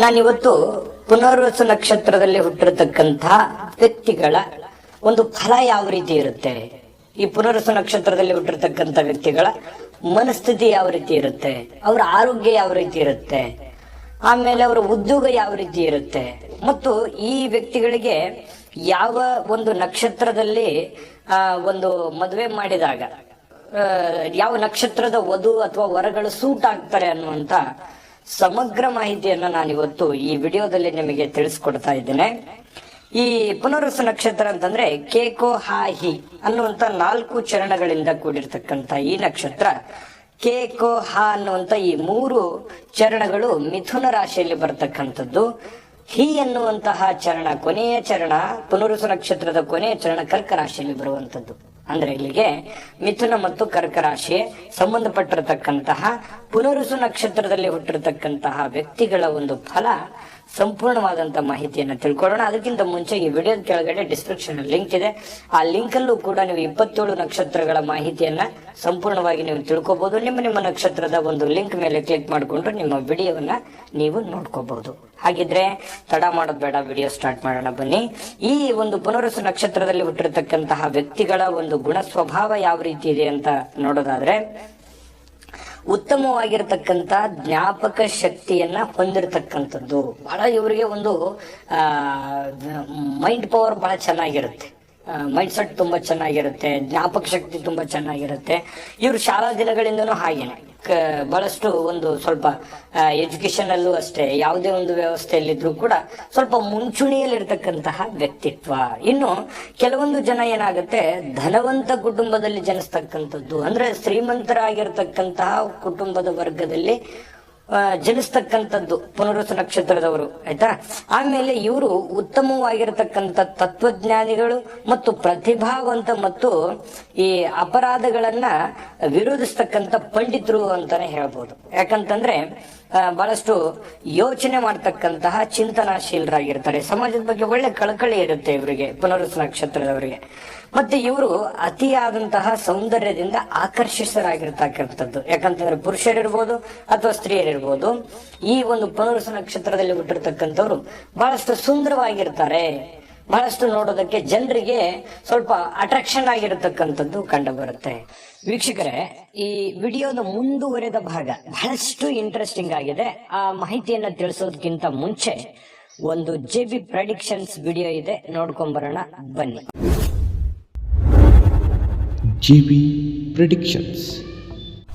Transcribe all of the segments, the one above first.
ನಾನಿವತ್ತು ಪುನರ್ವಸು ನಕ್ಷತ್ರದಲ್ಲಿ ಹುಟ್ಟಿರತಕ್ಕಂತಹ ವ್ಯಕ್ತಿಗಳ ಒಂದು ಫಲ ಯಾವ ರೀತಿ ಇರುತ್ತೆ? ಈ ಪುನರ್ವಸು ನಕ್ಷತ್ರದಲ್ಲಿ ಹುಟ್ಟಿರ್ತಕ್ಕಂಥ ವ್ಯಕ್ತಿಗಳ ಮನಸ್ಥಿತಿ ಯಾವ ರೀತಿ ಇರುತ್ತೆ? ಅವರ ಆರೋಗ್ಯ ಯಾವ ರೀತಿ ಇರುತ್ತೆ? ಆಮೇಲೆ ಅವರ ಉದ್ಯೋಗ ಯಾವ ರೀತಿ ಇರುತ್ತೆ? ಮತ್ತು ಈ ವ್ಯಕ್ತಿಗಳಿಗೆ ಯಾವ ಒಂದು ನಕ್ಷತ್ರದಲ್ಲಿ ಒಂದು ಮದುವೆ ಮಾಡಿದಾಗ ಯಾವ ನಕ್ಷತ್ರದ ವಧು ಅಥವಾ ವರಗಳು ಸೂಟ್ ಆಗ್ತಾರೆ ಅನ್ನುವಂತ ಸಮಗ್ರ ಮಾಹಿತಿಯನ್ನು ನಾನು ಇವತ್ತು ಈ ವಿಡಿಯೋದಲ್ಲಿ ನಿಮಗೆ ತಿಳಿಸ್ಕೊಡ್ತಾ ಇದ್ದೇನೆ. ಈ ಪುನರ್ವಸು ನಕ್ಷತ್ರ ಅಂತಂದ್ರೆ ಕೇಕೋ ಹಾ ಹಿ ಅನ್ನುವಂತ ನಾಲ್ಕು ಚರಣಗಳಿಂದ ಕೂಡಿರ್ತಕ್ಕಂಥ ಈ ನಕ್ಷತ್ರ. ಕೇಕೋ ಹಾ ಅನ್ನುವಂತ ಈ ಮೂರು ಚರಣಗಳು ಮಿಥುನ ರಾಶಿಯಲ್ಲಿ ಬರ್ತಕ್ಕಂಥದ್ದು. ಹಿ ಎನ್ನುವಂತಹ ಚರಣ ಕೊನೆಯ ಚರಣ ಪುನರುಸು ನಕ್ಷತ್ರದ ಕೊನೆಯ ಚರಣ ಕರ್ಕ ರಾಶಿಯಲ್ಲಿ ಬರುವಂತದ್ದು ಅಂದ್ರೆ ಇಲ್ಲಿಗೆ ಮಿಥುನ ಮತ್ತು ಕರ್ಕ ರಾಶಿ ಸಂಬಂಧಪಟ್ಟಿರತಕ್ಕಂತಹ ಪುನರುಸು ನಕ್ಷತ್ರದಲ್ಲಿ ಹುಟ್ಟಿರತಕ್ಕಂತಹ ವ್ಯಕ್ತಿಗಳ ಒಂದು ಫಲ ಸಂಪೂರ್ಣವಾದಂತಹ ಮಾಹಿತಿಯನ್ನ ತಿಳ್ಕೊಳ್ಳೋಣ. ಅದಕ್ಕಿಂತ ಮುಂಚೆ ಈ ವಿಡಿಯೋದ ಕೆಳಗಡೆ ಡಿಸ್ಕ್ರಿಪ್ಷನ್ ಲಿಂಕ್ ಇದೆ. ಆ ಲಿಂಕ್ ಅಲ್ಲೂ ಕೂಡ ನೀವು ಇಪ್ಪತ್ತೇಳು ನಕ್ಷತ್ರಗಳ ಮಾಹಿತಿಯನ್ನ ಸಂಪೂರ್ಣವಾಗಿ ನೀವು ತಿಳ್ಕೊಬಹುದು ನಿಮ್ಮ ನಿಮ್ಮ ನಕ್ಷತ್ರದ ಒಂದು ಲಿಂಕ್ ಮೇಲೆ ಕ್ಲಿಕ್ ಮಾಡಿಕೊಂಡು ನಿಮ್ಮ ವಿಡಿಯೋವನ್ನ ನೀವು ನೋಡ್ಕೋಬಹುದು ಹಾಗಿದ್ರೆ ತಡ ಮಾಡೋದು ಬೇಡ, ವಿಡಿಯೋ ಸ್ಟಾರ್ಟ್ ಮಾಡೋಣ ಬನ್ನಿ. ಈ ಒಂದು ಪುನರುಸು ನಕ್ಷತ್ರದಲ್ಲಿ ಹುಟ್ಟಿರತಕ್ಕಂತಹ ವ್ಯಕ್ತಿಗಳ ಒಂದು ಗುಣ ಸ್ವಭಾವ ಯಾವ ರೀತಿ ಇದೆ ಅಂತ ನೋಡೋದಾದ್ರೆ ಉತ್ತಮವಾಗಿರ್ತಕ್ಕಂತ ಜ್ಞಾಪಕ ಶಕ್ತಿಯನ್ನ ಹೊಂದಿರತಕ್ಕಂಥದ್ದು. ಬಹಳ ಇವರಿಗೆ ಒಂದು ಮೈಂಡ್ ಪವರ್ ಬಹಳ ಚೆನ್ನಾಗಿರುತ್ತೆ. ಮೈಂಡ್ ಸೆಟ್ ತುಂಬಾ ಚೆನ್ನಾಗಿರುತ್ತೆ, ಜ್ಞಾಪಕ ಶಕ್ತಿ ತುಂಬಾ ಚೆನ್ನಾಗಿರುತ್ತೆ. ಇವರು ಶಾಲಾ ದಿನಗಳಿಂದನೂ ಹಾಗೇನೆ. ಬಹಳಷ್ಟು ಒಂದು ಸ್ವಲ್ಪ ಎಜುಕೇಶನ್ ಅಲ್ಲೂ ಅಷ್ಟೇ, ಯಾವುದೇ ಒಂದು ವ್ಯವಸ್ಥೆಯಲ್ಲಿದ್ರು ಕೂಡ ಸ್ವಲ್ಪ ಮುಂಚೂಣಿಯಲ್ಲಿರ್ತಕ್ಕಂತಹ ವ್ಯಕ್ತಿತ್ವ. ಇನ್ನು ಕೆಲವೊಂದು ಜನ ಏನಾಗುತ್ತೆ, ಧನವಂತ ಕುಟುಂಬದಲ್ಲಿ ಜನಿಸ್ತಕ್ಕಂಥದ್ದು, ಅಂದ್ರೆ ಶ್ರೀಮಂತರಾಗಿರ್ತಕ್ಕಂತಹ ಕುಟುಂಬದ ವರ್ಗದಲ್ಲಿ ಜನಿಸ್ತಕ್ಕಂಥದ್ದು ಪುನರುಸ ನಕ್ಷತ್ರದವರು, ಆಯ್ತಾ? ಆಮೇಲೆ ಇವರು ಉತ್ತಮವಾಗಿರತಕ್ಕಂಥ ತತ್ವಜ್ಞಾನಿಗಳು ಮತ್ತು ಪ್ರತಿಭಾವಂತ ಮತ್ತು ಈ ಅಪರಾಧಗಳನ್ನ ವಿರೋಧಿಸ್ತಕ್ಕಂಥ ಪಂಡಿತರು ಅಂತಾನೆ ಹೇಳ್ಬೋದು. ಯಾಕಂತಂದ್ರೆ ಬಹಳಷ್ಟು ಯೋಚನೆ ಮಾಡ್ತಕ್ಕಂತಹ ಚಿಂತನಾಶೀಲರಾಗಿರ್ತಾರೆ. ಸಮಾಜದ ಬಗ್ಗೆ ಒಳ್ಳೆ ಕಳಕಳಿ ಇರುತ್ತೆ ಇವರಿಗೆ, ಪುನರ್ವಸ ನಕ್ಷತ್ರದವರಿಗೆ. ಮತ್ತೆ ಇವರು ಅತಿಯಾದಂತಹ ಸೌಂದರ್ಯದಿಂದ ಆಕರ್ಷಿಸರಾಗಿರ್ತಕ್ಕಂಥದ್ದು ಯಾಕಂತಂದ್ರೆ ಪುರುಷರಿರ್ಬೋದು ಅಥವಾ ಸ್ತ್ರೀಯರಿರ್ಬೋದು. ಈ ಒಂದು ಪುನರುಸ ನಕ್ಷತ್ರದಲ್ಲಿ ಹುಟ್ಟಿರ್ತಕ್ಕಂಥವ್ರು ಬಹಳಷ್ಟು ಸುಂದರವಾಗಿರ್ತಾರೆ. ಬಹಳಷ್ಟು ನೋಡೋದಕ್ಕೆ ಜನರಿಗೆ ಸ್ವಲ್ಪ ಅಟ್ರಾಕ್ಷನ್ ಆಗಿರತಕ್ಕಂಥದ್ದು ಕಂಡು ಬರುತ್ತೆ ವೀಕ್ಷಕರೇ, ಈ ವಿಡಿಯೋದ ಮುಂದುವರೆದ ಭಾಗ ಬಹಳಷ್ಟು ಇಂಟ್ರೆಸ್ಟಿಂಗ್ ಆಗಿದೆ. ಆ ಮಾಹಿತಿಯನ್ನ ತಿಳಿಸೋದಕ್ಕಿಂತ ಮುಂಚೆ ಒಂದು ಜೆ ಬಿ ಪ್ರಡಿಕ್ಷನ್ಸ್ ವಿಡಿಯೋ ಇದೆ. ನೋಡ್ಕೊಂಬರೋಣ, ಬನ್ನಿ. GB Predictions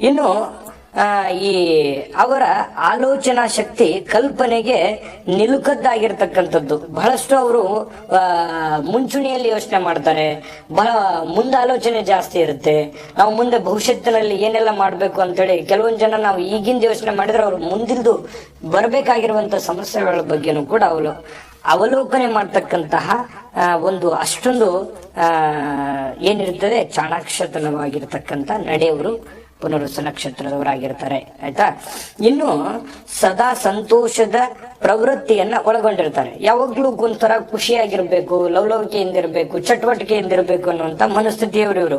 ಇನ್ನು ಈ ಅವರ ಆಲೋಚನಾ ಶಕ್ತಿ ಕಲ್ಪನೆಗೆ ನಿಲುಕದ್ದಾಗಿರ್ತಕ್ಕಂಥದ್ದು. ಬಹಳಷ್ಟು ಅವರು ಮುಂಚೂಣಿಯಲ್ಲಿ ಯೋಚನೆ ಮಾಡ್ತಾರೆ. ಬಹಳ ಮುಂದಾಲೋಚನೆ ಜಾಸ್ತಿ ಇರುತ್ತೆ. ನಾವು ಮುಂದೆ ಭವಿಷ್ಯತ್ತಿನಲ್ಲಿ ಏನೆಲ್ಲ ಮಾಡ್ಬೇಕು ಅಂತೇಳಿ ಕೆಲವೊಂದು ಜನ ನಾವು ಈಗಿಂದ ಯೋಚನೆ ಮಾಡಿದ್ರೆ ಅವ್ರು ಮುಂದಿಂದು ಬರಬೇಕಾಗಿರುವಂತ ಸಮಸ್ಯೆಗಳ ಬಗ್ಗೆನೂ ಕೂಡ ಅವಳು ಅವಲೋಕನೆ ಮಾಡ್ತಕ್ಕಂತಹ ಒಂದು ಅಷ್ಟೊಂದು ಏನಿರ್ತದೆ ಚಾಣಾಕ್ಷತನವಾಗಿರ್ತಕ್ಕಂಥ ನಡೆಯವರು ಪುನರುಸ ನಕ್ಷತ್ರದವರಾಗಿರ್ತಾರೆ ಆಯ್ತಾ? ಇನ್ನು ಸದಾ ಸಂತೋಷದ ಪ್ರವೃತ್ತಿಯನ್ನ ಒಳಗೊಂಡಿರ್ತಾರೆ. ಯಾವಾಗ್ಲೂ ಒಂಥರ ಖುಷಿಯಾಗಿರ್ಬೇಕು ಲವಲವಿಕೆಯಿಂದ ಇರಬೇಕು ಚಟುವಟಿಕೆಯಿಂದ ಇರಬೇಕು ಅನ್ನುವಂತ ಮನಸ್ಥಿತಿಯವರು ಇವರು.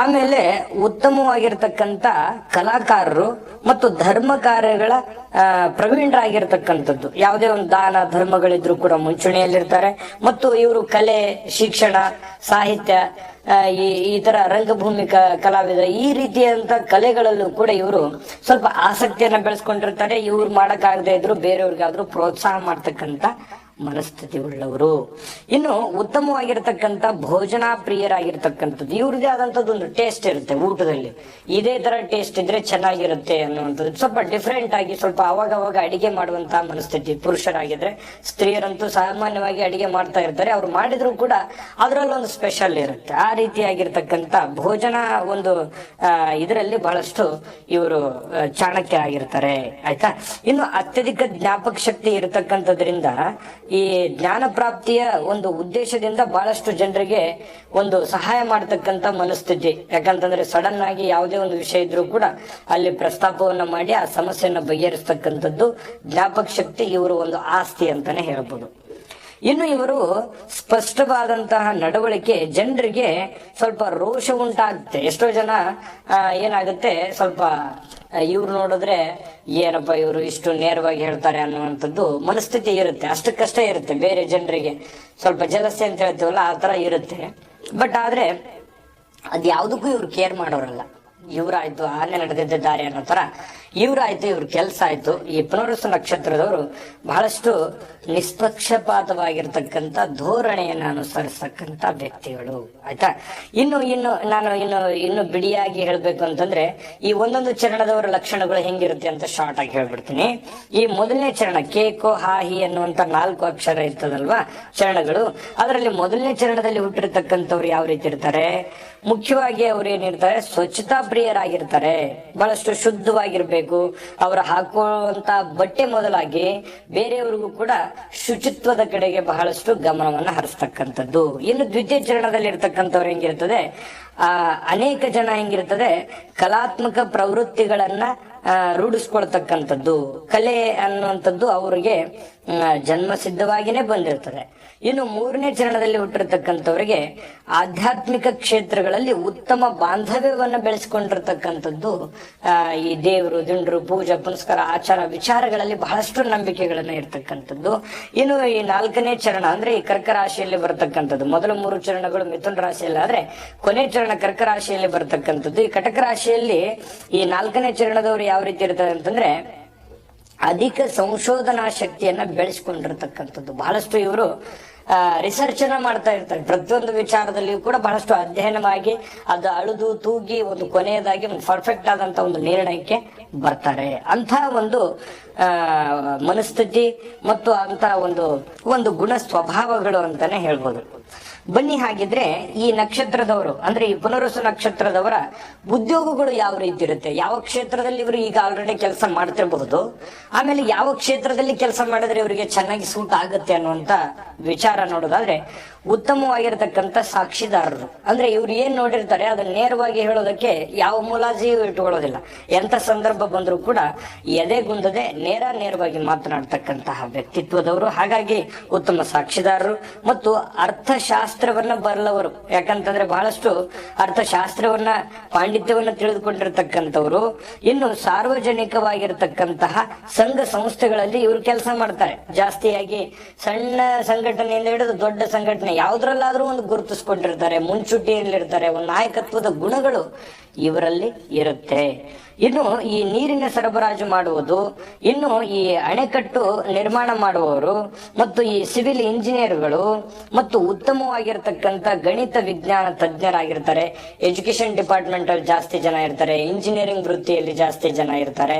ಆಮೇಲೆ ಉತ್ತಮವಾಗಿರ್ತಕ್ಕಂಥ ಕಲಾಕಾರರು ಮತ್ತು ಧರ್ಮ ಕಾರ್ಯಗಳ ಪ್ರವೀಣರಾಗಿರ್ತಕ್ಕಂಥದ್ದು. ಯಾವುದೇ ಒಂದು ದಾನ ಧರ್ಮಗಳಿದ್ರು ಕೂಡ ಮುಂಚೂಣಿಯಲ್ಲಿರ್ತಾರೆ. ಮತ್ತು ಇವರು ಕಲೆ, ಶಿಕ್ಷಣ, ಸಾಹಿತ್ಯ ಈ ಈ ತರ ರಂಗಭೂಮಿ ಕಲಾವಿದ ಈ ರೀತಿಯಂತ ಕಲೆಗಳಲ್ಲೂ ಕೂಡ ಇವರು ಸ್ವಲ್ಪ ಆಸಕ್ತಿಯನ್ನ ಬೆಳೆಸ್ಕೊಂಡಿರ್ತಾರೆ. ಇವ್ರು ಮಾಡಕ್ಕಾಗದೇ ಇದ್ರು ಬೇರೆಯವ್ರಿಗಾದ್ರೂ ಪ್ರೋತ್ಸಾಹ ಮಾಡ್ತಕ್ಕಂಥ ಮನಸ್ಥಿತಿ ಉಳ್ಳವರು ಇನ್ನು ಉತ್ತಮವಾಗಿರ್ತಕ್ಕಂಥ ಭೋಜನ ಪ್ರಿಯರಾಗಿರ್ತಕ್ಕಂಥದ್ದು ಇವ್ರದೇ ಆದಂಥದ್ದು ಒಂದು ಟೇಸ್ಟ್ ಇರುತ್ತೆ ಊಟದಲ್ಲಿ. ಇದೇ ತರ ಟೇಸ್ಟ್ ಇದ್ರೆ ಚೆನ್ನಾಗಿರುತ್ತೆ ಅನ್ನುವಂಥದ್ದು. ಸ್ವಲ್ಪ ಡಿಫ್ರೆಂಟ್ ಆಗಿ ಸ್ವಲ್ಪ ಅವಾಗ ಅವಾಗ ಅಡಿಗೆ ಮಾಡುವಂತಹ ಮನಸ್ಥಿತಿ ಪುರುಷರಾಗಿದ್ರೆ, ಸ್ತ್ರೀಯರಂತೂ ಸಾಮಾನ್ಯವಾಗಿ ಅಡಿಗೆ ಮಾಡ್ತಾ ಇರ್ತಾರೆ. ಅವ್ರು ಮಾಡಿದ್ರು ಕೂಡ ಅದರಲ್ಲಿ ಒಂದು ಸ್ಪೆಷಲ್ ಇರುತ್ತೆ. ಆ ರೀತಿಯಾಗಿರ್ತಕ್ಕಂಥ ಭೋಜನ ಒಂದು ಇದರಲ್ಲಿ ಬಹಳಷ್ಟು ಇವರು ಚಾಣಕ್ಯ ಆಗಿರ್ತಾರೆ. ಆಯ್ತಾ? ಇನ್ನು ಅತ್ಯಧಿಕ ಜ್ಞಾಪಕ ಶಕ್ತಿ ಇರತಕ್ಕಂಥದ್ರಿಂದ ಈ ಜ್ಞಾನ ಪ್ರಾಪ್ತಿಯ ಒಂದು ಉದ್ದೇಶದಿಂದ ಬಹಳಷ್ಟು ಜನರಿಗೆ ಒಂದು ಸಹಾಯ ಮಾಡತಕ್ಕಂತ ಮನಸ್ಥಿತಿ. ಯಾಕಂತಂದ್ರೆ ಸಡನ್ ಆಗಿ ಯಾವುದೇ ಒಂದು ವಿಷಯ ಇದ್ರೂ ಕೂಡ ಅಲ್ಲಿ ಪ್ರಸ್ತಾಪವನ್ನು ಮಾಡಿ ಆ ಸಮಸ್ಯೆಯನ್ನ ಬಗೆಹರಿಸತಕ್ಕಂಥದ್ದು ಜ್ಞಾಪಕ ಶಕ್ತಿ ಇವರು ಒಂದು ಆಸ್ತಿ ಅಂತಾನೆ ಹೇಳ್ಬೋದು. ಇನ್ನು ಇವರು ಸ್ಪಷ್ಟವಾದಂತಹ ನಡವಳಿಕೆ ಜನರಿಗೆ ಸ್ವಲ್ಪ ರೋಷ ಉಂಟಾಗುತ್ತೆ. ಎಷ್ಟೋ ಜನ ಏನಾಗುತ್ತೆ, ಸ್ವಲ್ಪ ಇವ್ರು ನೋಡಿದ್ರೆ ಏನಪ್ಪ ಇವರು ಇಷ್ಟು ನೇರವಾಗಿ ಹೇಳ್ತಾರೆ ಅನ್ನುವಂಥದ್ದು ಮನಸ್ಥಿತಿ ಇರುತ್ತೆ. ಅಷ್ಟಕ್ಕಷ್ಟೇ ಇರುತ್ತೆ ಬೇರೆ ಜನರಿಗೆ. ಸ್ವಲ್ಪ ಜಲಸೆ ಅಂತ ಹೇಳ್ತೀವಲ್ಲ, ಆ ತರ ಇರುತ್ತೆ. ಬಟ್ ಆದ್ರೆ ಅದ್ ಯಾವುದಕ್ಕೂ ಇವ್ರು ಕೇರ್ ಮಾಡೋರಲ್ಲ. ಇವ್ರಾಯ್ತು, ಆನೆ ನಡೆದಿದ್ದ ದಾರಿ ಅನ್ನೋ ತರ ಇವ್ರಾಯ್ತು, ಇವ್ರ ಕೆಲಸ ಆಯ್ತು. ಈ ಪುನರುಸ ನಕ್ಷತ್ರದವರು ಬಹಳಷ್ಟು ನಿಷ್ಪಕ್ಷಪಾತವಾಗಿರ್ತಕ್ಕಂಥ ಧೋರಣೆಯನ್ನು ಅನುಸರಿಸತಕ್ಕಂಥ ವ್ಯಕ್ತಿಗಳು. ಆಯ್ತಾ? ಇನ್ನು ಇನ್ನು, ನಾನು ಇನ್ನು ಇನ್ನು ಬಿಡಿಯಾಗಿ ಹೇಳಬೇಕು ಅಂತಂದ್ರೆ, ಈ ಒಂದೊಂದು ಚರಣದವರ ಲಕ್ಷಣಗಳು ಹೆಂಗಿರುತ್ತೆ ಅಂತ ಶಾರ್ಟ್ ಆಗಿ ಹೇಳ್ಬಿಡ್ತೀನಿ. ಈ ಮೊದಲನೇ ಚರಣ ಕೇಕೋ ಹಾಹಿ ಅನ್ನುವಂತ ನಾಲ್ಕು ಅಕ್ಷರ ಇರ್ತದಲ್ವಾ ಚರಣಗಳು? ಅದರಲ್ಲಿ ಮೊದಲನೇ ಚರಣದಲ್ಲಿ ಹುಟ್ಟಿರ್ತಕ್ಕಂಥವ್ರು ಯಾವ ರೀತಿ ಇರ್ತಾರೆ? ಮುಖ್ಯವಾಗಿ ಅವ್ರು ಏನಿರ್ತಾರೆ ಸ್ವಚ್ಛತಾ ಪ್ರಿಯರಾಗಿರ್ತಾರೆ. ಬಹಳಷ್ಟು ಶುದ್ಧವಾಗಿರ್ಬೇಕು. ಅವರ ಹಾಕುವಂತ ಬಟ್ಟೆ ಮೊದಲಾಗಿ ಬೇರೆಯವರಿಗೂ ಕೂಡ ಶುಚಿತ್ವದ ಕಡೆಗೆ ಬಹಳಷ್ಟು ಗಮನವನ್ನ ಹರಿಸ್ತಕ್ಕಂಥದ್ದು. ಇನ್ನು ದ್ವಿತೀಯ ಚರಣದಲ್ಲಿ ಇರ್ತಕ್ಕಂಥವ್ರು ಹೆಂಗಿರ್ತದೆ? ಆ, ಅನೇಕ ಜನ ಹೆಂಗಿರ್ತದೆ? ಕಲಾತ್ಮಕ ಪ್ರವೃತ್ತಿಗಳನ್ನ ರೂಢಿಸ್ಕೊಳ್ತಕ್ಕಂಥದ್ದು. ಕಲೆ ಅನ್ನುವಂಥದ್ದು ಅವರಿಗೆ ಜನ್ಮ ಸಿದ್ಧವಾಗಿನೇ ಬಂದಿರ್ತದೆ ಇನ್ನು ಮೂರನೇ ಚರಣದಲ್ಲಿ ಹುಟ್ಟಿರ್ತಕ್ಕಂಥವ್ರಿಗೆ ಆಧ್ಯಾತ್ಮಿಕ ಕ್ಷೇತ್ರಗಳಲ್ಲಿ ಉತ್ತಮ ಬಾಂಧವ್ಯವನ್ನು ಬೆಳೆಸ್ಕೊಂಡಿರ್ತಕ್ಕಂಥದ್ದು ಈ ದೇವರು, ದಿಂಡ್ರು, ಪೂಜಾ, ಪುನಸ್ಕಾರ, ಆಚಾರ ವಿಚಾರಗಳಲ್ಲಿ ಬಹಳಷ್ಟು ನಂಬಿಕೆಗಳನ್ನ ಇರ್ತಕ್ಕಂಥದ್ದು. ಇನ್ನು ಈ ನಾಲ್ಕನೇ ಚರಣ ಅಂದ್ರೆ ಈ ಕರ್ಕ ರಾಶಿಯಲ್ಲಿ ಬರ್ತಕ್ಕಂಥದ್ದು. ಮೊದಲ ಮೂರು ಚರಣಗಳು ಮಿಥುನ ರಾಶಿಯಲ್ಲಿ, ಆದ್ರೆ ಕೊನೆ ಚರಣ ಕರ್ಕ ರಾಶಿಯಲ್ಲಿ ಬರ್ತಕ್ಕಂಥದ್ದು. ಈ ಕಟಕ ರಾಶಿಯಲ್ಲಿ ಈ ನಾಲ್ಕನೇ ಚರಣದವರು ಯಾವ ರೀತಿ ಇರ್ತಾರೆ ಅಂತಂದ್ರೆ ಅಧಿಕ ಸಂಶೋಧನಾ ಶಕ್ತಿಯನ್ನ ಬೆಳೆಸ್ಕೊಂಡಿರ್ತಕ್ಕಂಥದ್ದು. ಬಹಳಷ್ಟು ಇವರು ರಿಸರ್ಚ್ ಅನ್ನ ಮಾಡ್ತಾ ಇರ್ತಾರೆ. ಪ್ರತಿಯೊಂದು ವಿಚಾರದಲ್ಲಿಯೂ ಕೂಡ ಬಹಳಷ್ಟು ಅಧ್ಯಯನವಾಗಿ ಅದು ಅಳುದು ತೂಗಿ ಒಂದು ಕೊನೆಯದಾಗಿ ಒಂದು ಪರ್ಫೆಕ್ಟ್ ಆದಂತ ಒಂದು ನಿರ್ಣಯಕ್ಕೆ ಬರ್ತಾರೆ. ಅಂತ ಒಂದು ಮನಸ್ಥಿತಿ ಮತ್ತು ಅಂತ ಒಂದು ಒಂದು ಗುಣ ಸ್ವಭಾವಗಳು ಅಂತಾನೆ ಹೇಳ್ಬೋದು. ಬನ್ನಿ ಹಾಗಿದ್ರೆ ಈ ನಕ್ಷತ್ರದವರು, ಅಂದ್ರೆ ಈ ಪುನರುಸ ನಕ್ಷತ್ರದವರ ಉದ್ಯೋಗಗಳು ಯಾವ ರೀತಿ ಇರುತ್ತೆ? ಯಾವ ಕ್ಷೇತ್ರದಲ್ಲಿ ಇವರು ಈಗ ಆಲ್ರೆಡಿ ಕೆಲಸ ಮಾಡ್ತಿರಬಹುದು? ಆಮೇಲೆ ಯಾವ ಕ್ಷೇತ್ರದಲ್ಲಿ ಕೆಲಸ ಮಾಡಿದ್ರೆ ಇವರಿಗೆ ಚೆನ್ನಾಗಿ ಸೂಟ್ ಆಗುತ್ತೆ ಅನ್ನುವಂತ ವಿಚಾರ ನೋಡೋದಾದ್ರೆ, ಉತ್ತಮವಾಗಿರ್ತಕ್ಕಂಥ ಸಾಕ್ಷಿದಾರರು. ಅಂದ್ರೆ ಇವ್ರು ಏನ್ ನೋಡಿರ್ತಾರೆ, ಅದನ್ನ ನೇರವಾಗಿ ಹೇಳೋದಕ್ಕೆ ಯಾವ ಮುಲಾಜಿಯೂ ಇಟ್ಕೊಳ್ಳೋದಿಲ್ಲ ಎಂತ ಸಂದರ್ಭ ಬಂದರೂ ಕೂಡ ಎದೆಗುಂದದೆ ನೇರ ನೇರವಾಗಿ ಮಾತನಾಡ್ತಕ್ಕಂತಹ ವ್ಯಕ್ತಿತ್ವದವರು. ಹಾಗಾಗಿ ಉತ್ತಮ ಸಾಕ್ಷಿದಾರರು ಮತ್ತು ಅರ್ಥಶಾಸ್ತ್ರ ಅರ್ಥಶಾಸ್ತ್ರವನ್ನ ಬರಲವರು ಯಾಕಂತಂದ್ರೆ ಬಹಳಷ್ಟು ಅರ್ಥಶಾಸ್ತ್ರವನ್ನ, ಪಾಂಡಿತ್ಯವನ್ನ ತಿಳಿದುಕೊಂಡಿರ್ತಕ್ಕಂಥವ್ರು. ಇನ್ನು ಸಾರ್ವಜನಿಕವಾಗಿರ್ತಕ್ಕಂತಹ ಸಂಘ ಸಂಸ್ಥೆಗಳಲ್ಲಿ ಇವರು ಕೆಲಸ ಮಾಡ್ತಾರೆ. ಜಾಸ್ತಿಯಾಗಿ ಸಣ್ಣ ಸಂಘಟನೆಯಿಂದ ಹಿಡಿದು ದೊಡ್ಡ ಸಂಘಟನೆ ಯಾವ್ದ್ರಲ್ಲಾದ್ರೂ ಒಂದು ಗುರುತಿಸ್ಕೊಂಡಿರ್ತಾರೆ, ಮುಂಚೂಟಿಯಲ್ಲಿರ್ತಾರೆ. ಒಂದು ನಾಯಕತ್ವದ ಗುಣಗಳು ಇವರಲ್ಲಿ ಇರುತ್ತೆ. ಇನ್ನು ಈ ನೀರಿನ ಸರಬರಾಜು ಮಾಡುವುದು, ಇನ್ನು ಈ ಅಣೆಕಟ್ಟು ನಿರ್ಮಾಣ ಮಾಡುವವರು, ಮತ್ತು ಈ ಸಿವಿಲ್ ಇಂಜಿನಿಯರ್ಗಳು, ಮತ್ತು ಉತ್ತಮವಾಗಿರ್ತಕ್ಕಂಥ ಗಣಿತ ವಿಜ್ಞಾನ ತಜ್ಞರಾಗಿರ್ತಾರೆ. ಎಜುಕೇಶನ್ ಡಿಪಾರ್ಟ್ಮೆಂಟ್ ಅಲ್ಲಿ ಜಾಸ್ತಿ ಜನ ಇರ್ತಾರೆ ಇಂಜಿನಿಯರಿಂಗ್ ವೃತ್ತಿಯಲ್ಲಿ ಜಾಸ್ತಿ ಜನ ಇರ್ತಾರೆ,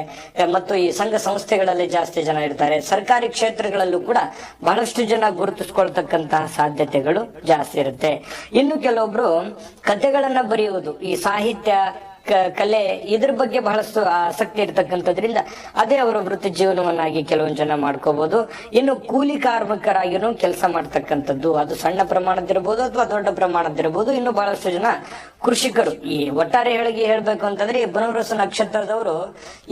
ಮತ್ತು ಈ ಸಂಘ ಸಂಸ್ಥೆಗಳಲ್ಲಿ ಜಾಸ್ತಿ ಜನ ಇರ್ತಾರೆ. ಸರ್ಕಾರಿ ಕ್ಷೇತ್ರಗಳಲ್ಲೂ ಕೂಡ ಬಹಳಷ್ಟು ಜನ ಗುರುತಿಸ್ಕೊಳ್ತಕ್ಕಂತಹ ಸಾಧ್ಯತೆಗಳು ಜಾಸ್ತಿ ಇರುತ್ತೆ. ಇನ್ನು ಕೆಲವೊಬ್ರು ಕಥೆಗಳನ್ನ ಬರೆಯುವುದು, ಈ ಸಾಹಿತ್ಯ ಕಲೆ ಇದ್ರ ಬಗ್ಗೆ ಬಹಳಷ್ಟು ಆಸಕ್ತಿ ಇರತಕ್ಕಂಥದ್ರಿಂದ ಅದೇ ಅವರ ವೃತ್ತಿ ಜೀವನವನ್ನಾಗಿ ಕೆಲವೊಂದು ಜನ ಮಾಡ್ಕೋಬಹುದು ಇನ್ನು ಕೂಲಿ ಕಾರ್ಮಿಕರಾಗಿನೂ ಕೆಲಸ ಮಾಡ್ತಕ್ಕಂಥದ್ದು. ಅದು ಸಣ್ಣ ಪ್ರಮಾಣದಿರಬಹುದು ಅಥವಾ ದೊಡ್ಡ ಪ್ರಮಾಣದಿರಬಹುದು ಇನ್ನು ಬಹಳಷ್ಟು ಜನ ಕೃಷಿಕರು. ಈ ಒಟ್ಟಾರೆ ಹೇಳಿಗೆ ಹೇಳ್ಬೇಕು ಅಂತಂದ್ರೆ ಈ ಬನವರಸ ನಕ್ಷತ್ರದವರು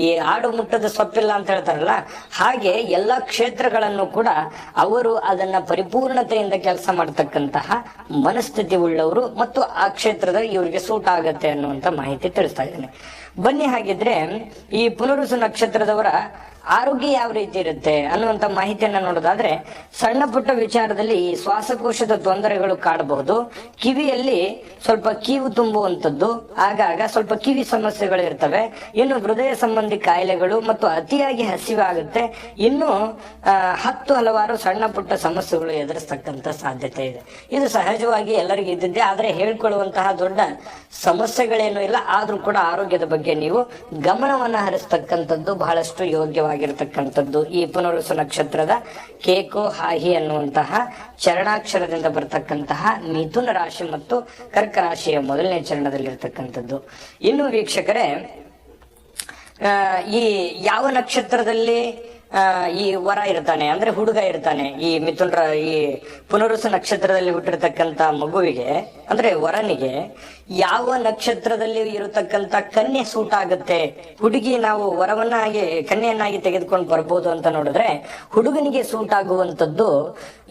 ಈ ಆಡು ಮುಟ್ಟದ ಸೊಪ್ಪಿಲ್ಲ ಅಂತ ಹೇಳ್ತಾರಲ್ಲ, ಹಾಗೆ ಎಲ್ಲಾ ಕ್ಷೇತ್ರಗಳನ್ನು ಕೂಡ ಅವರು ಅದನ್ನ ಪರಿಪೂರ್ಣತೆಯಿಂದ ಕೆಲಸ ಮಾಡತಕ್ಕಂತಹ ಮನಸ್ಥಿತಿ ಉಳ್ಳವರು ಮತ್ತು ಆ ಕ್ಷೇತ್ರದ ಇವರಿಗೆ ಸೂಟ್ ಆಗತ್ತೆ ಅನ್ನುವಂತ ಮಾಹಿತಿ ತಿಳಿಸ್ತಾ ಇದ್ದೇನೆ. ಬನ್ನಿ ಹಾಗಿದ್ರೆ ಈ ಪುನರುಸು ನಕ್ಷತ್ರದವರ ಆರೋಗ್ಯ ಯಾವ ರೀತಿ ಇರುತ್ತೆ ಅನ್ನುವಂತ ಮಾಹಿತಿಯನ್ನ ನೋಡೋದಾದ್ರೆ, ಸಣ್ಣ ಪುಟ್ಟ ವಿಚಾರದಲ್ಲಿ ಶ್ವಾಸಕೋಶದ ತೊಂದರೆಗಳು ಕಾಡಬಹುದು. ಕಿವಿಯಲ್ಲಿ ಸ್ವಲ್ಪ ಕೀವು ತುಂಬುವಂತದ್ದು ಆಗಾಗ ಸ್ವಲ್ಪ ಕಿವಿ ಸಮಸ್ಯೆಗಳು ಇರ್ತವೆ. ಇನ್ನು ಹೃದಯ ಸಂಬಂಧಿ ಕಾಯಿಲೆಗಳು ಮತ್ತು ಅತಿಯಾಗಿ ಹಸಿವಾಗುತ್ತೆ. ಇನ್ನು ಹತ್ತು ಹಲವಾರು ಸಣ್ಣ ಪುಟ್ಟ ಸಮಸ್ಯೆಗಳು ಎದುರಿಸ್ತಕ್ಕಂತ ಸಾಧ್ಯತೆ ಇದೆ. ಇದು ಸಹಜವಾಗಿ ಎಲ್ಲರಿಗೂ ಇದ್ದಿದ್ದೆ, ಆದ್ರೆ ಹೇಳ್ಕೊಳ್ಳುವಂತಹ ದೊಡ್ಡ ಸಮಸ್ಯೆಗಳೇನು ಇಲ್ಲ. ಆದ್ರೂ ಕೂಡ ಆರೋಗ್ಯದ ಬಗ್ಗೆ ನೀವು ಗಮನವನ್ನ ಹರಿಸ್ತಕ್ಕಂಥದ್ದು ಬಹಳಷ್ಟು ಯೋಗ್ಯವಾಗಿರ್ತಕ್ಕಂಥದ್ದು ಈ ಪುನರುಸು ನಕ್ಷತ್ರದ ಕೇಕು, ಹಾಹಿ ಅನ್ನುವಂತಹ ಚರಣಾಕ್ಷರದಿಂದ ಬರ್ತಕ್ಕಂತಹ ಮಿಥುನ ರಾಶಿ ಮತ್ತು ಕರ್ಕ ರಾಶಿಯ ಮೊದಲನೇ ಚರಣದಲ್ಲಿರ್ತಕ್ಕಂಥದ್ದು. ಇನ್ನು ವೀಕ್ಷಕರೇ ಈ ಯಾವ ನಕ್ಷತ್ರದಲ್ಲಿ ಈ ವರ ಇರ್ತಾನೆ, ಅಂದ್ರೆ ಹುಡುಗ ಇರ್ತಾನೆ, ಈ ಮಿಥುನ್ ಈ ಪುನರುಸ ನಕ್ಷತ್ರದಲ್ಲಿ ಹುಟ್ಟಿರ್ತಕ್ಕಂತ ಮಗುವಿಗೆ, ಅಂದ್ರೆ ವರನಿಗೆ, ಯಾವ ನಕ್ಷತ್ರದಲ್ಲಿ ಇರತಕ್ಕಂತ ಕನ್ಯೆ ಸೂಟ್ ಆಗುತ್ತೆ? ಹುಡುಗಿ ನಾವು ವರವನ್ನಾಗಿ, ಕನ್ಯೆಯನ್ನಾಗಿ ತೆಗೆದುಕೊಂಡು ಬರ್ಬೋದು ಅಂತ ನೋಡಿದ್ರೆ, ಹುಡುಗನಿಗೆ ಸೂಟ್ ಆಗುವಂತದ್ದು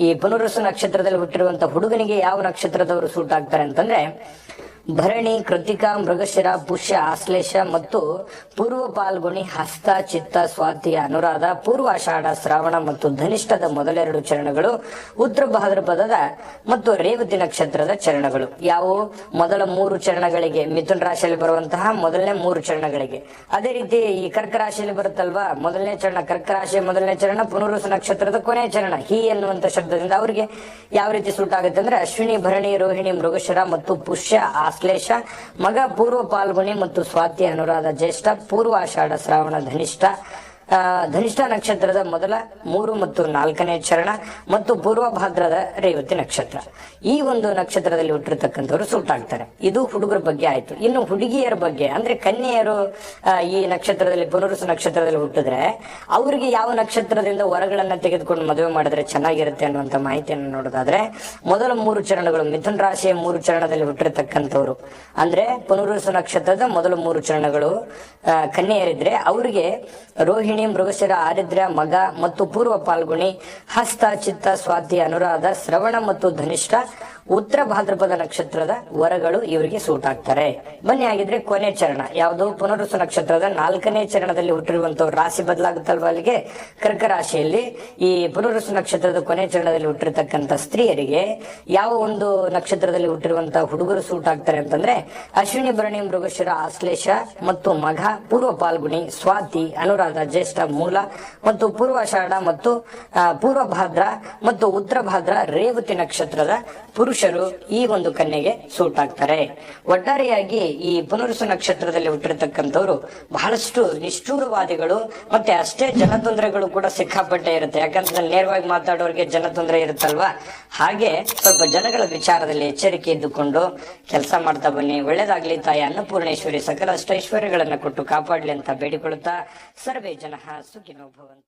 ಈ ಪುನರುಸ ನಕ್ಷತ್ರದಲ್ಲಿ ಹುಟ್ಟಿರುವಂತ ಹುಡುಗನಿಗೆ ಯಾವ ನಕ್ಷತ್ರದವರು ಸೂಟ್ ಆಗ್ತಾರೆ ಅಂತಂದ್ರೆ ಭರಣಿ ಕೃತಿಕಾ, ಮೃಗಶಿರ, ಪುಷ್ಯ, ಆಶ್ಲೇಷ ಮತ್ತು ಪೂರ್ವ ಪಾಲ್ಗುಣಿ, ಹಸ್ತ, ಚಿತ್ತ, ಸ್ವಾತಿ, ಅನುರಾಧ ಪೂರ್ವಾಷಾಢ ಶ್ರಾವಣ ಮತ್ತು ಧನಿಷ್ಠದ ಮೊದಲೆರಡು ಚರಣಗಳು, ಉತ್ತರ ಭಾದ್ರಪದದ ಮತ್ತು ರೇವತಿ ನಕ್ಷತ್ರದ ಚರಣಗಳು. ಯಾವುವು? ಮೊದಲ ಮೂರು ಚರಣಗಳಿಗೆ ಮಿಥುನ್ ರಾಶಿಯಲ್ಲಿ ಬರುವಂತಹ ಮೊದಲನೇ ಮೂರು ಚರಣಗಳಿಗೆ. ಅದೇ ರೀತಿ ಈ ಕರ್ಕ ರಾಶಿಯಲ್ಲಿ ಬರುತ್ತಲ್ವಾ? ಮೊದಲನೇ ಚರಣ ಕರ್ಕ ರಾಶಿಯ ಮೊದಲನೇ ಚರಣ, ಪುನರ್ವಸ ನಕ್ಷತ್ರದ ಕೊನೆಯ ಚರಣ. ಹಿ ಎನ್ನುವಂತ ಶಬ್ದದಿಂದ ಅವರಿಗೆ ಯಾವ ರೀತಿ ಸೂಟ್ ಆಗುತ್ತೆ ಅಂದ್ರೆ ಅಶ್ವಿನಿ, ಭರಣಿ, ರೋಹಿಣಿ, ಮೃಗಶಿರ ಮತ್ತು ಪುಷ್ಯ ಆಶ್ಲೇಷ ಮಗ ಪೂರ್ವ ಪಾಲ್ಗುಣಿ ಮತ್ತು ಸ್ವಾತಿ ಅನುರಾಧ ಜ್ಯೇಷ್ಠ ಪೂರ್ವ ಆಷಾಢ ಶ್ರಾವಣ ಧನಿಷ್ಠ. ಧನಿಷ್ಠ ನಕ್ಷತ್ರದ ಮೊದಲ ಮೂರು ಮತ್ತು ನಾಲ್ಕನೇ ಚರಣ ಮತ್ತು ಪೂರ್ವ ಭಾದ್ರದ ರೇವತಿ ನಕ್ಷತ್ರ. ಈ ಒಂದು ನಕ್ಷತ್ರದಲ್ಲಿ ಹುಟ್ಟಿರ್ತಕ್ಕಂಥವ್ರು ಸುಲ್ತಾಗ್ತಾರೆ ಇದು ಹುಡುಗರ ಬಗ್ಗೆ ಆಯ್ತು. ಇನ್ನು ಹುಡುಗಿಯರ ಬಗ್ಗೆ, ಅಂದ್ರೆ ಕನ್ಯೆಯರು ಈ ನಕ್ಷತ್ರದಲ್ಲಿ ಪುನರುಸ ನಕ್ಷತ್ರದಲ್ಲಿ ಹುಟ್ಟಿದ್ರೆ ಅವರಿಗೆ ಯಾವ ನಕ್ಷತ್ರದಿಂದ ವರಗಳನ್ನ ತೆಗೆದುಕೊಂಡು ಮದುವೆ ಮಾಡಿದ್ರೆ ಚೆನ್ನಾಗಿರುತ್ತೆ ಅನ್ನುವಂತ ಮಾಹಿತಿಯನ್ನು ನೋಡೋದಾದ್ರೆ, ಮೊದಲ ಮೂರು ಚರಣಗಳು ಮಿಥುನ್ ರಾಶಿಯ ಮೂರು ಚರಣದಲ್ಲಿ ಹುಟ್ಟಿರ್ತಕ್ಕಂಥವ್ರು. ಅಂದ್ರೆ ಪುನರುಸ ನಕ್ಷತ್ರದ ಮೊದಲ ಮೂರು ಚರಣಗಳು ಕನ್ಯೆಯರಿದ್ರೆ ಅವರಿಗೆ ರೋಹಿಣಿ ಮೃಗಶಿರ ಆರಿದ್ರ ಮಗ ಮತ್ತು ಪೂರ್ವ ಪಾಲ್ಗುಣಿ ಹಸ್ತ ಚಿತ್ತ ಸ್ವಾತಿ ಅನುರಾಧ ಶ್ರವಣ ಮತ್ತು ಧನಿಷ್ಠ ಉತ್ತರ ಭಾದ್ರಪದ ನಕ್ಷತ್ರದ ವರಗಳು ಇವರಿಗೆ ಸೂಟ್ ಆಗ್ತಾರೆ. ಬನ್ನಿ ಆಗಿದ್ರೆ ಕೊನೆ ಚರಣ. ಯಾವುದು ಪುನರುಸ ನಕ್ಷತ್ರದ ನಾಲ್ಕನೇ ಚರಣದಲ್ಲಿ ಹುಟ್ಟಿರುವಂತವ್ರು ರಾಶಿ ಬದಲಾಗುತ್ತಲ್ವ ಅಲ್ಲಿಗೆ? ಕರ್ಕ ರಾಶಿಯಲ್ಲಿ ಈ ಪುನರುಸ ನಕ್ಷತ್ರದ ಕೊನೆ ಚರಣದಲ್ಲಿ ಹುಟ್ಟಿರ್ತಕ್ಕಂಥ ಸ್ತ್ರೀಯರಿಗೆ ಯಾವ ಒಂದು ನಕ್ಷತ್ರದಲ್ಲಿ ಹುಟ್ಟಿರುವಂತಹ ಹುಡುಗರು ಸೂಟ್ ಆಗ್ತಾರೆ ಅಂತಂದ್ರೆ ಅಶ್ವಿನಿ, ಭರಣಿ, ಮೃಗಶಿರ, ಆಶ್ಲೇಷ ಮತ್ತು ಮಘ, ಪೂರ್ವ ಪಾಲ್ಗುಣಿ, ಸ್ವಾತಿ, ಅನುರಾಧ, ಜ್ಯೇಷ್ಠ, ಮೂಲ ಮತ್ತು ಪೂರ್ವಾಷಾಢ ಮತ್ತು ಪೂರ್ವ ಭಾದ್ರ ಮತ್ತು ಉತ್ತರ ಭಾದ್ರ ರೇವತಿ ನಕ್ಷತ್ರದ ಪುರುಷರು ಈ ಒಂದು ಕನ್ಯೆಗೆ ಸೂಟ್ ಆಗ್ತಾರೆ ಒಟ್ಟಾರೆಯಾಗಿ ಈ ಪುನರುಸು ನಕ್ಷತ್ರದಲ್ಲಿ ಹುಟ್ಟಿರ್ತಕ್ಕಂಥವ್ರು ಬಹಳಷ್ಟು ನಿಷ್ಠೂರವಾದಿಗಳು ಮತ್ತೆ ಅಷ್ಟೇ ಜನತೊಂದರೆಗಳು ಕೂಡ ಸಿಕ್ಕಾಪಟ್ಟೆ ಇರುತ್ತೆ. ಯಾಕಂದ್ರೆ ನೇರವಾಗಿ ಮಾತಾಡೋರಿಗೆ ಜನತೊಂದರೆ ಇರುತ್ತಲ್ವಾ? ಹಾಗೆ ಸ್ವಲ್ಪ ಜನಗಳ ವಿಚಾರದಲ್ಲಿ ಎಚ್ಚರಿಕೆ ಇದ್ದುಕೊಂಡು ಕೆಲಸ ಮಾಡ್ತಾ ಬನ್ನಿ. ಒಳ್ಳೇದಾಗ್ಲಿ ತಾಯಿ ಅನ್ನಪೂರ್ಣೇಶ್ವರಿ ಸಕಲ ಅಷ್ಟ ಐಶ್ವರ್ಯಗಳನ್ನ ಕೊಟ್ಟು ಕಾಪಾಡ್ಲಿ ಅಂತ ಬೇಡಿಕೊಳ್ಳುತ್ತಾ ಸರ್ವೇ ಜನ ಸುಖಿನೋ ಭವಂತು.